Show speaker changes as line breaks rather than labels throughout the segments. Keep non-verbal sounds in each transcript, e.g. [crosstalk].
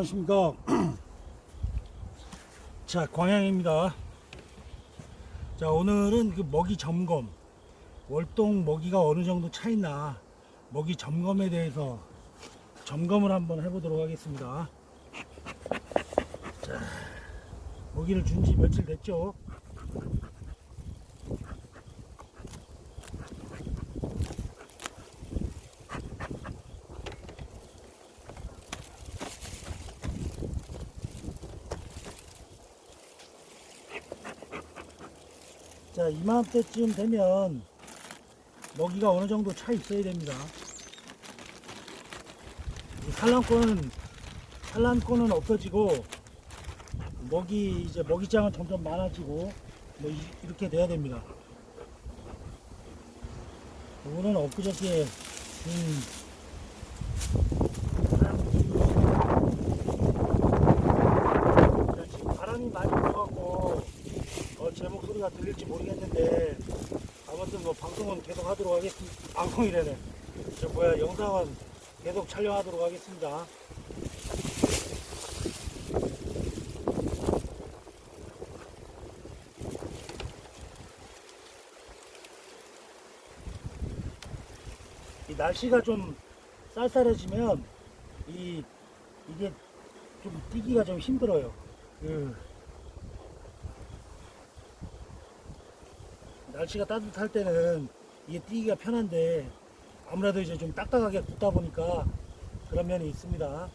자, 안녕하십니까. [clears throat] 자, 광양입니다. 자, 오늘은 그 먹이 점검, 월동 먹이가 어느 정도 차 있나, 먹이 점검에 대해서 점검을 한번 해보도록 하겠습니다. 자, 먹이를 준 지 며칠 됐죠? 자, 이맘때쯤 되면 먹이가 어느 정도 차 있어야 됩니다. 이 산란권은 산란권은 없어지고 먹이 이제 먹이장은 점점 많아지고 뭐 이- 이렇게 돼야 됩니다. 오늘은 엊그저께 음, 자, 지금 바람이 많이 불어갖고 어, 제 목 소리가 들릴지 모르겠는데 아무튼 뭐 방송은 계속 하도록 하겠습니다. 방송이래네. 저 뭐야 영상은 계속 촬영하도록 하겠습니다. 이 날씨가 좀 쌀쌀해지면 이 이게 좀 뛰기가 좀 힘들어요. 그 날씨가 따뜻할 때는 이게 뛰기가 편한데 아무래도 이제 좀 딱딱하게 굽다 보니까 그런 면이 있습니다.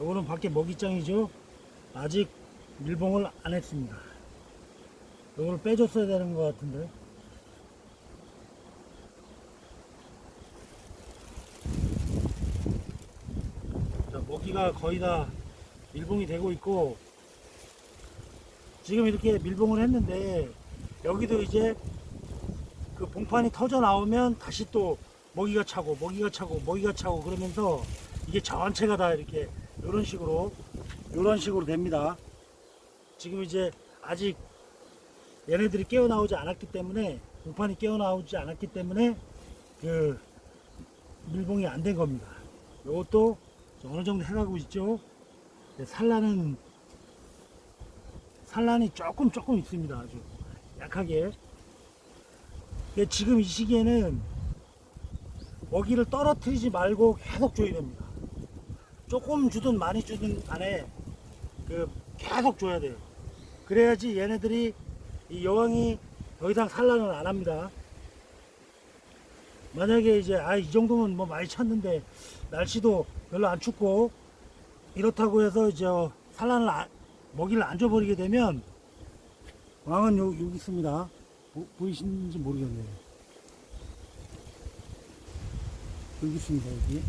요거는 밖에 먹이장이죠. 아직 밀봉을 안 했습니다. 요거를 빼줬어야 되는 것 같은데. 자, 먹이가 거의 다 밀봉이 되고 있고 지금 이렇게 밀봉을 했는데 여기도 이제 그 봉판이 터져 나오면 다시 또 먹이가 차고 먹이가 차고 먹이가 차고 그러면서 이게 전체가 다 이렇게 이런 식으로 이런 식으로 됩니다. 지금 이제 아직 얘네들이 깨어 나오지 않았기 때문에 봉판이 깨어 나오지 않았기 때문에 그 밀봉이 안 된 겁니다. 이것도 어느 정도 해가고 있죠. 네, 산란은 산란이 조금 조금 있습니다. 아주 약하게. 지금 이 시기에는 먹이를 떨어뜨리지 말고 계속 줘야 됩니다. 조금 주든 많이 주든 간에 그 계속 줘야 돼요. 그래야지 얘네들이 이 여왕이 더 이상 산란을 안 합니다. 만약에 이제 아 이 정도면 뭐 많이 찼는데 날씨도 별로 안 춥고 이렇다고 해서 이제 산란을 안- 먹이를 안 줘버리게 되면 왕은 요, 여기 있습니다. 보, 보이시는지 모르겠네요. 여기 있습니다. 여기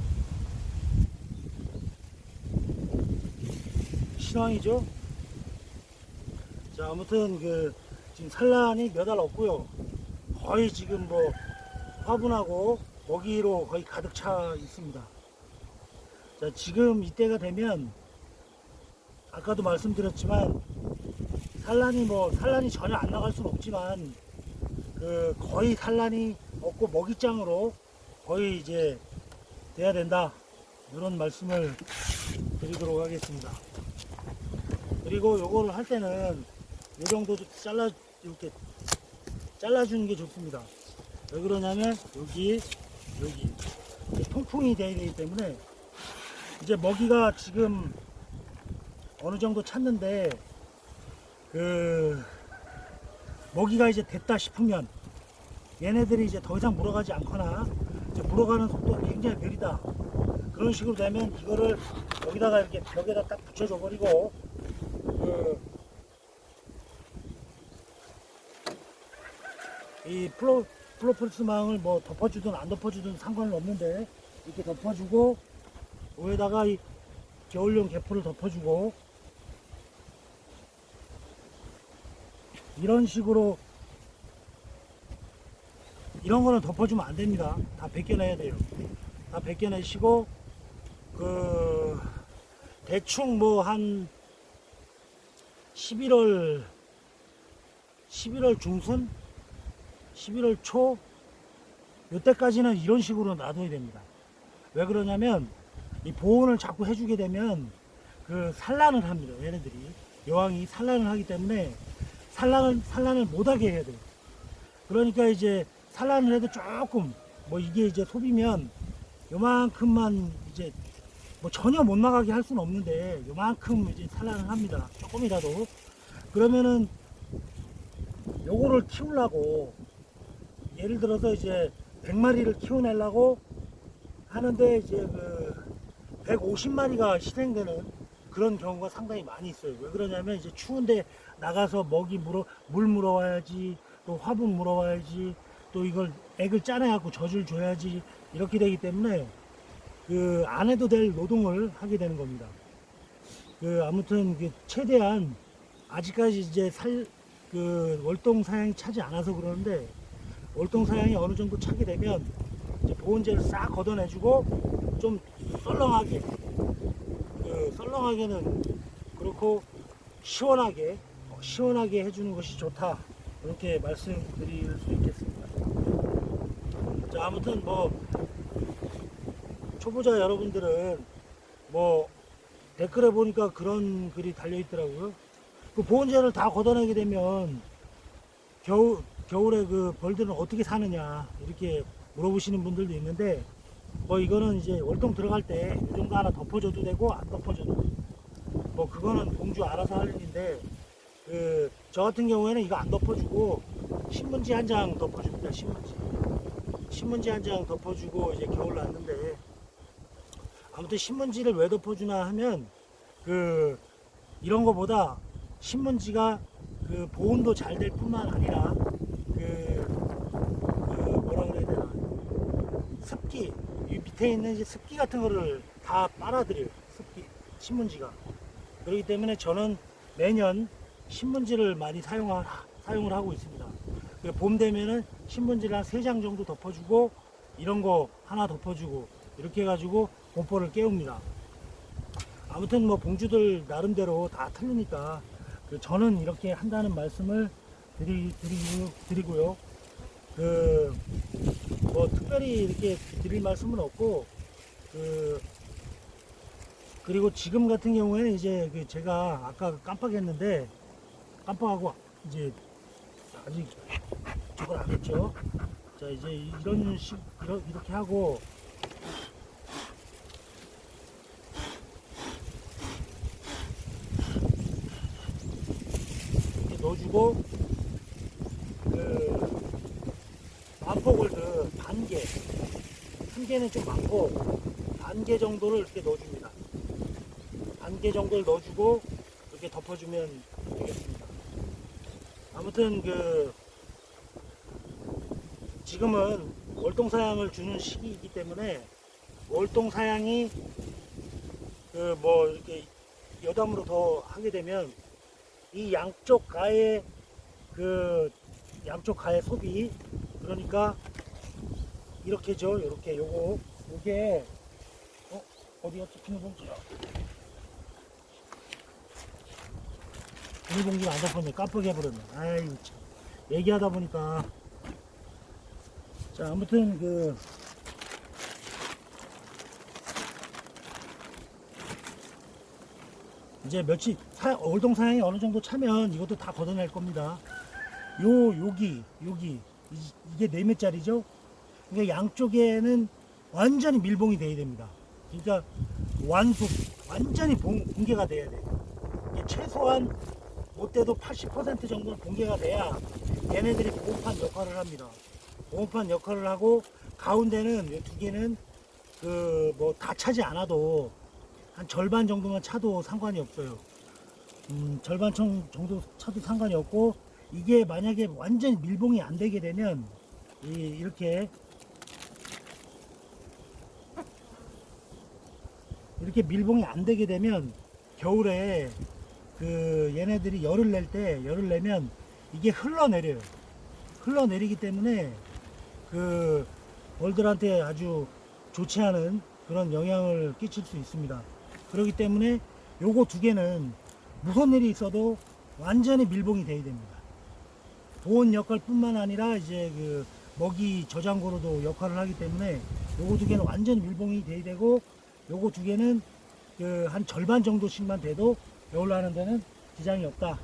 신왕이죠. 자 아무튼 그 지금 산란이 몇 알 없고요. 거의 지금 뭐 화분하고 먹이로 거의 가득 차 있습니다. 자, 지금 이때가 되면 아까도 말씀드렸지만 산란이 뭐 산란이 전혀 안 나갈 수는 없지만 그 거의 산란이 없고 먹이장으로 거의 이제 돼야 된다 이런 말씀을 드리도록 하겠습니다. 그리고 요거를 할 때는 요 정도 잘라 이렇게 잘라주는 게 좋습니다. 왜 그러냐면 여기 여기 통풍이 돼야 되기 때문에 이제 먹이가 지금 어느 정도 찼는데 그 먹이가 이제 됐다 싶으면 얘네들이 이제 더 이상 물어가지 않거나 이제 물어가는 속도가 굉장히 느리다. 그런 식으로 되면 이거를 여기다가 이렇게 벽에다 딱 붙여줘 버리고 그 이 플로 플로플스 망을 뭐 덮어주든 안 덮어주든 상관은 없는데 이렇게 덮어주고 위에다가 이 겨울용 개포를 덮어주고 이런 식으로 이런 거는 덮어주면 안 됩니다. 다 벗겨내야 돼요. 다 벗겨내시고 그 대충 뭐 한 11월 11월 중순 11월 초 요때까지는 이런 식으로 놔둬야 됩니다. 왜 그러냐면 이 보온을 자꾸 해주게 되면 그 산란을 합니다. 얘네들이 여왕이 산란을 하기 때문에 산란을 산란을 못하게 해야 돼요. 그러니까 이제 산란을 해도 조금 뭐 이게 이제 소비면 요만큼만 이제 뭐 전혀 못 나가게 할 수는 없는데 요만큼 이제 산란을 합니다. 조금이라도 그러면은 요거를 키우려고 예를 들어서 이제 100마리를 키워내려고 하는데 이제 그 150마리가 실행되는 그런 경우가 상당히 많이 있어요. 왜 그러냐면 이제 추운데 나가서 먹이 물어 물 물어와야지 또 화분 물어와야지 또 이걸 액을 짜내갖고 젖을 줘야지 이렇게 되기 때문에 그 안 해도 될 노동을 하게 되는 겁니다. 그 아무튼 그 최대한 아직까지 이제 살 그 월동 사양이 차지 않아서 그러는데 월동 사양이 어느 정도 차게 되면 이제 보온제를 싹 걷어내주고 좀 썰렁하게 그 썰렁하게는 그렇고 시원하게 어, 시원하게 해주는 것이 좋다 이렇게 말씀드릴 수 있겠습니다. 자 아무튼 뭐 초보자 여러분들은 뭐 댓글에 보니까 그런 글이 달려 있더라고요. 그 보온제를 다 걷어내게 되면 겨울 겨울에 그 벌들은 어떻게 사느냐 이렇게 물어보시는 분들도 있는데 뭐 이거는 이제 월동 들어갈 때 이 정도 하나 덮어줘도 되고 안 덮어줘도 되고 뭐 그거는 공주 알아서 할 일인데 그 저 같은 경우에는 이거 안 덮어주고 신문지 한 장 덮어줍니다 신문지. 신문지 한 장 덮어주고 이제 겨울 났는데 아무튼 신문지를 왜 덮어주나 하면 그 이런 거보다 신문지가 그 보온도 잘 될 뿐만 아니라 그, 그 뭐라 그래야 되나? 습기 이 밑에 있는 이제 습기 같은 거를 다 빨아들여요 습기 신문지가. 그렇기 때문에 저는 매년 신문지를 많이 사용하, 사용을 하고 있습니다. 그봄 되면은 신문지를 한세장 정도 덮어주고 이런 거 하나 덮어주고 이렇게 해가지고 공포를 깨웁니다. 아무튼 뭐 봉주들 나름대로 다 틀리니까 그 저는 이렇게 한다는 말씀을 드리, 드리고, 드리고요. 그, 뭐, 특별히 이렇게 드릴 말씀은 없고, 그, 그리고 지금 같은 경우에는 이제 그 제가 아까 깜빡했는데, 깜빡하고 이제 아직 저걸 안 했죠. 자, 이제 이런 식, 이렇게 하고, 이렇게 넣어주고 그 만포골드 반개 한 개는 좀 많고 반 개 정도를 이렇게 넣어줍니다. 반 개 정도를 넣어주고 이렇게 덮어주면 되겠습니다. 아무튼 그 지금은 월동사양을 주는 시기이기 때문에 월동사양이 그 뭐 이렇게 여담으로 더 하게 되면 이 양쪽 가의 그 양쪽 가의 소비 그러니까 이렇게죠? 이렇게 요거. 요게 어 어디가 찍히는 봉지야 비닐봉지가 안 덮었네. 깜빡해 버렸네. 아이 참. 얘기하다 보니까. 자 아무튼 그 이제 며칠 사, 월동 사양이 어느 정도 차면 이것도 다 걷어낼 겁니다. 요 여기. 이- 이게 네 매짜리죠. 그러니까 양쪽에는 완전히 밀봉이 돼야 됩니다. 그러니까 완숙 완전히 봉, 붕괴가 돼야 돼. 이게 최소한 못돼도 80% 정도는 붕괴가 돼야 얘네들이 보호판 역할을 합니다. 보호판 역할을 하고 가운데는 이 두 개는 그 뭐 다 차지 않아도 한 절반 정도만 차도 상관이 없어요. 음, 절반 정- 정도 차도 상관이 없고 이게 만약에 완전히 밀봉이 안 되게 되면 이, 이렇게 이렇게 밀봉이 안 되게 되면 겨울에 그 얘네들이 열을 낼 때 열을 내면 이게 흘러내려요. 흘러내리기 때문에 그 벌들한테 아주 좋지 않은 그런 영향을 끼칠 수 있습니다. 그렇기 때문에 요거 두 개는 무슨 일이 있어도 완전히 밀봉이 돼야 됩니다. 보온 역할뿐만 아니라 이제 그 먹이 저장고로도 역할을 하기 때문에 요거 두 개는 완전 밀봉이 돼야 되고 요거 두 개는 그 한 절반 정도씩만 돼도 여울로 하는 데는 지장이 없다.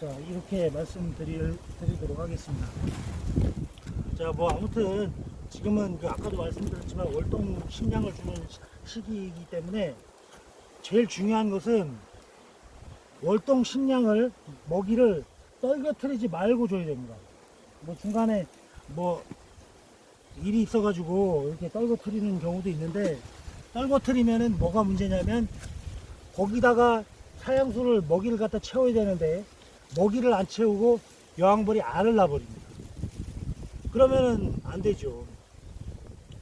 자 이렇게 말씀드리도록 하겠습니다. 자 뭐 아무튼 지금은 그 아까도 말씀드렸지만 월동 식량을 주는 시- 시기이기 때문에 제일 중요한 것은 월동 식량을 먹이를 떨궈트리지 말고 줘야 됩니다. 뭐 중간에 뭐 일이 있어가지고 이렇게 떨궈트리는 경우도 있는데 떨궈트리면은 뭐가 문제냐면 거기다가 사양수를 먹이를 갖다 채워야 되는데 먹이를 안 채우고 여왕벌이 알을 낳아버립니다. 그러면은 안 되죠.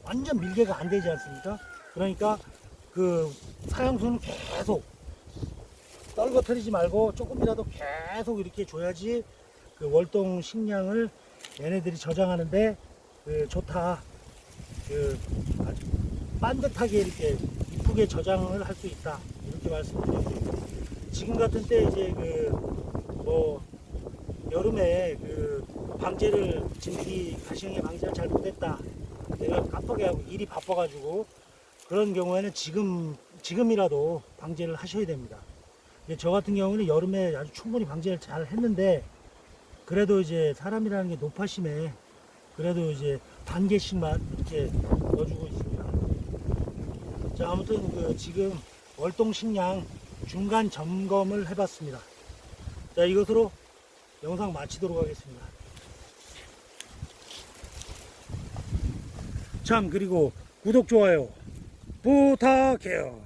완전 밀개가 안 되지 않습니까? 그러니까 그 사양수는 계속 떨궈트리지 말고 조금이라도 계속 이렇게 줘야지 그 월동 식량을 얘네들이 저장하는데 그 좋다. 그 아주 반듯하게 이렇게 이쁘게 저장을 할 수 있다. 이렇게 말씀드려요. 지금 같은 때 이제 그 뭐 여름에 그 방제를 진드기 가시형의 방제를 잘 못했다. 내가 깜빡이 하고 일이 바빠가지고 그런 경우에는 지금 지금이라도 방제를 하셔야 됩니다. 저 같은 경우는 여름에 아주 충분히 방제를 잘 했는데 그래도 이제 사람이라는 게 노파심에 그래도 이제 반 개씩만 이렇게 넣어주고. 자 아무튼 그 지금 월동 식량 중간 점검을 해봤습니다. 자 이것으로 영상 마치도록 하겠습니다. 참 그리고 구독 좋아요 부탁해요.